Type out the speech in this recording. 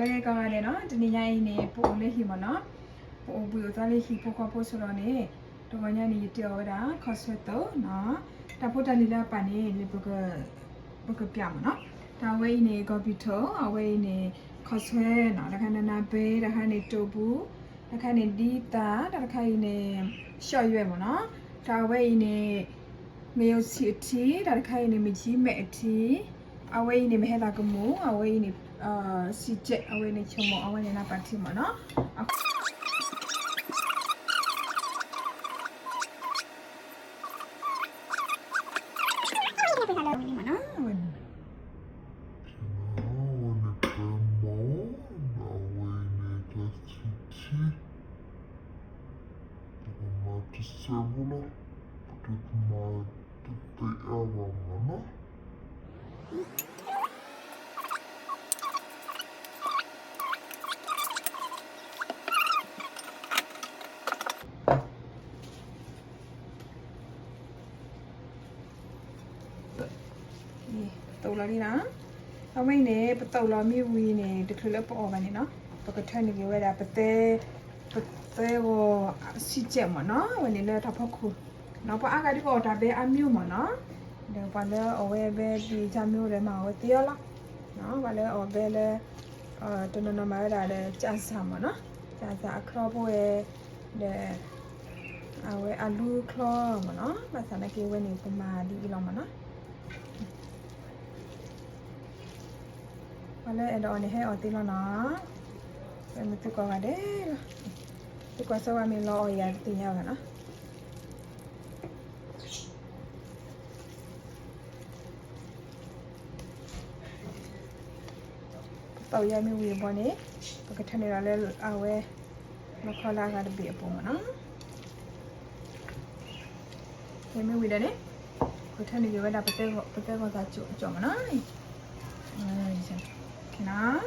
လည်းကောင်းရတယ်နော်ဒီနေ့ညအိနေပို့လေးဟီမနော်ပို့ဘူးသားလေးဟီပို့ခေါ်ပို့ဆိုတော့နေတော့ညနေတောတာခေါ်ဆွတ်တော့နော်တပို့တလီလာပန်နေလေဘကဘကပြမနော်ဒါဝဲနေကော်ပီတိုအဝဲနေခေါ်ဆွဲနော်ဒါခဏနာဘေးဒါခဏနေတူဘူးဒါခဏနေဒီတာဒါခဏနေရှော့ရွဲ့မနော်ဒါဝဲနေမေယစီတီဒါခဏနေမကြီးမဲ့အတီ away နေမဟဲတာကမူ away နေအာစီချက် away နေချုံမ away နေနာပါတီမနော်这些不咯，不就他妈，这得要我们吗？ုတ်လာနေလားအမိတ်နဲ့ပတုတ်လာမိဝီနေတခုလည်းပေါ်ပါနေနော်ပကထန်နေကြရတာပတဲ့ပတဲ့ကိုစီချက်မနော်ဝင်နေလဲတဖခုနောက်ပအားကဒီပေါ်တာတဲ့အမျိုးမနော် ဒါဘာလဲအဝဲပဲဒီချမျိုးတွေမှာဝတီရလားနော်ဘာလဲအဘဲလဲအာတနနမရတာလဲကြာစာမနော်ကြာစာအခရောပွဲတဲ့အဝဲအလူခလောမနော်မဆန်ကေဝဲနေပမာဒီလောမနော်ဘာလဲအဲ့တော့နေဟဲအတီလောနော်ဘယ်မတူကောကတဲ့တူကောစောဝမီလောရတီရပါနော် တော့ရမီဝေဘောနေပကထနေရလဲအဝဲမခေါ်လာကတပြီအပေါ်မနော်ရမီဝေတယ်နေပကထနေကြဝဲတာပတဲပတဲကသာကြောကြောမနော် Ay, ya. ¿Qué nada?